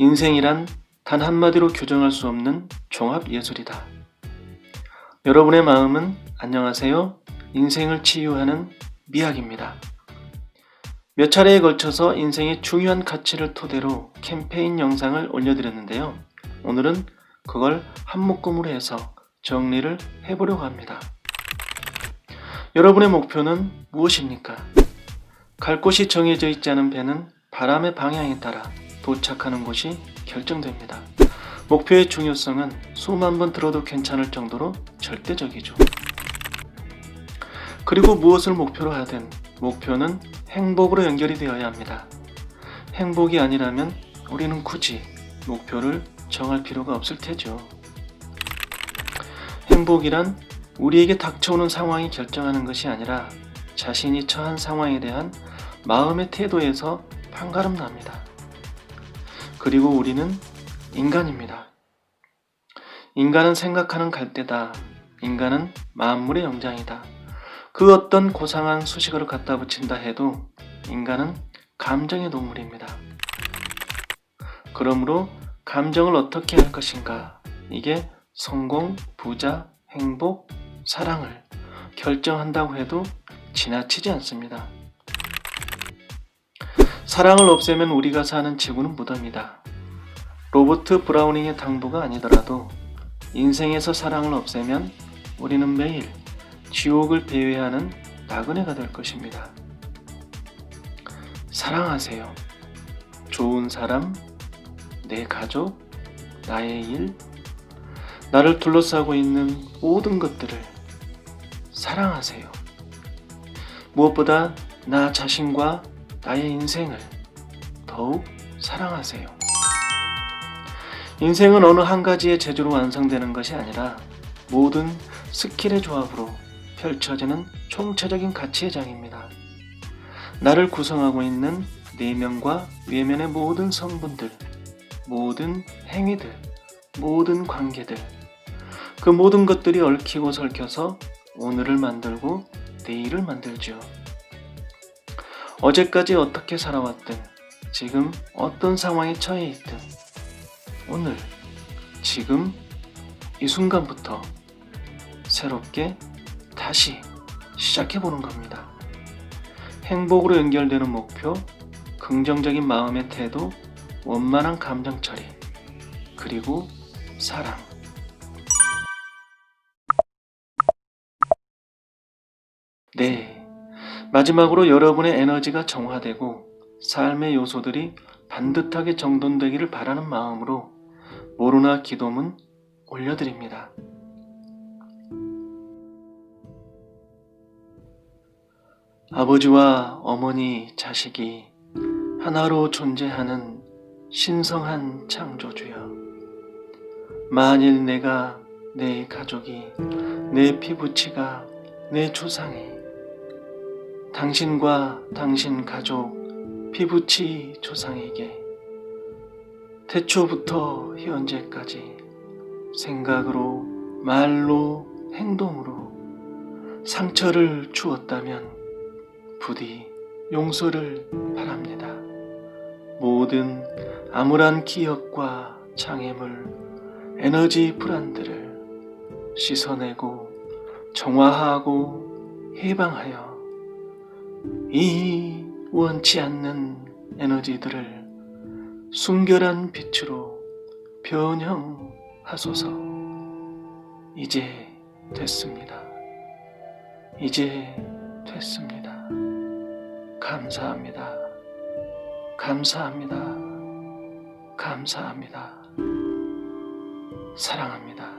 인생이란 단 한마디로 규정할 수 없는 종합 예술이다. 여러분의 마음은 안녕하세요. 인생을 치유하는 미학입니다. 몇 차례에 걸쳐서 인생의 중요한 가치를 토대로 캠페인 영상을 올려드렸는데요. 오늘은 그걸 한 묶음으로 해서 정리를 해보려고 합니다. 여러분의 목표는 무엇입니까? 갈 곳이 정해져 있지 않은 배는 바람의 방향에 따라 도착하는 곳이 결정됩니다. 목표의 중요성은 수만 번 들어도 괜찮을 정도로 절대적이죠. 그리고 무엇을 목표로 하든 목표는 행복으로 연결이 되어야 합니다. 행복이 아니라면 우리는 굳이 목표를 정할 필요가 없을 테죠. 행복이란 우리에게 닥쳐오는 상황이 결정하는 것이 아니라 자신이 처한 상황에 대한 마음의 태도에서 판가름 납니다. 그리고 우리는 인간입니다. 인간은 생각하는 갈대다. 인간은 만물의 영장이다. 그 어떤 고상한 수식어를 갖다 붙인다 해도 인간은 감정의 동물입니다. 그러므로 감정을 어떻게 할 것인가? 이게 성공, 부자, 행복, 사랑을 결정한다고 해도 지나치지 않습니다. 사랑을 없애면 우리가 사는 지구는 무덤이다. 로버트 브라우닝의 당부가 아니더라도 인생에서 사랑을 없애면 우리는 매일 지옥을 배회하는 나그네가 될 것입니다. 사랑하세요. 좋은 사람, 내 가족, 나의 일, 나를 둘러싸고 있는 모든 것들을 사랑하세요. 무엇보다 나 자신과 나의 인생을 더욱 사랑하세요. 인생은 어느 한 가지의 재주로 완성되는 것이 아니라 모든 스킬의 조합으로 펼쳐지는 총체적인 가치의 장입니다. 나를 구성하고 있는 내면과 외면의 모든 성분들, 모든 행위들, 모든 관계들, 그 모든 것들이 얽히고 설켜서 오늘을 만들고 내일을 만들죠. 어제까지 어떻게 살아왔든, 지금 어떤 상황에 처해 있든, 오늘, 지금, 이 순간부터 새롭게 다시 시작해보는 겁니다. 행복으로 연결되는 목표, 긍정적인 마음의 태도, 원만한 감정 처리, 그리고 사랑. 네. 마지막으로 여러분의 에너지가 정화되고 삶의 요소들이 반듯하게 정돈되기를 바라는 마음으로 모루나 기도문 올려드립니다. 아버지와 어머니, 자식이 하나로 존재하는 신성한 창조주여. 만일 내가 내 가족이 내 피부치가 내 조상이 당신과 당신 가족 피부치 조상에게 태초부터 현재까지 생각으로 말로 행동으로 상처를 주었다면 부디 용서를 바랍니다. 모든 암울한 기억과 장애물, 에너지 불안들을 씻어내고 정화하고 해방하여 이 원치 않는 에너지들을 순결한 빛으로 변형하소서 이제 됐습니다. 이제 됐습니다. 감사합니다. 감사합니다. 감사합니다. 사랑합니다.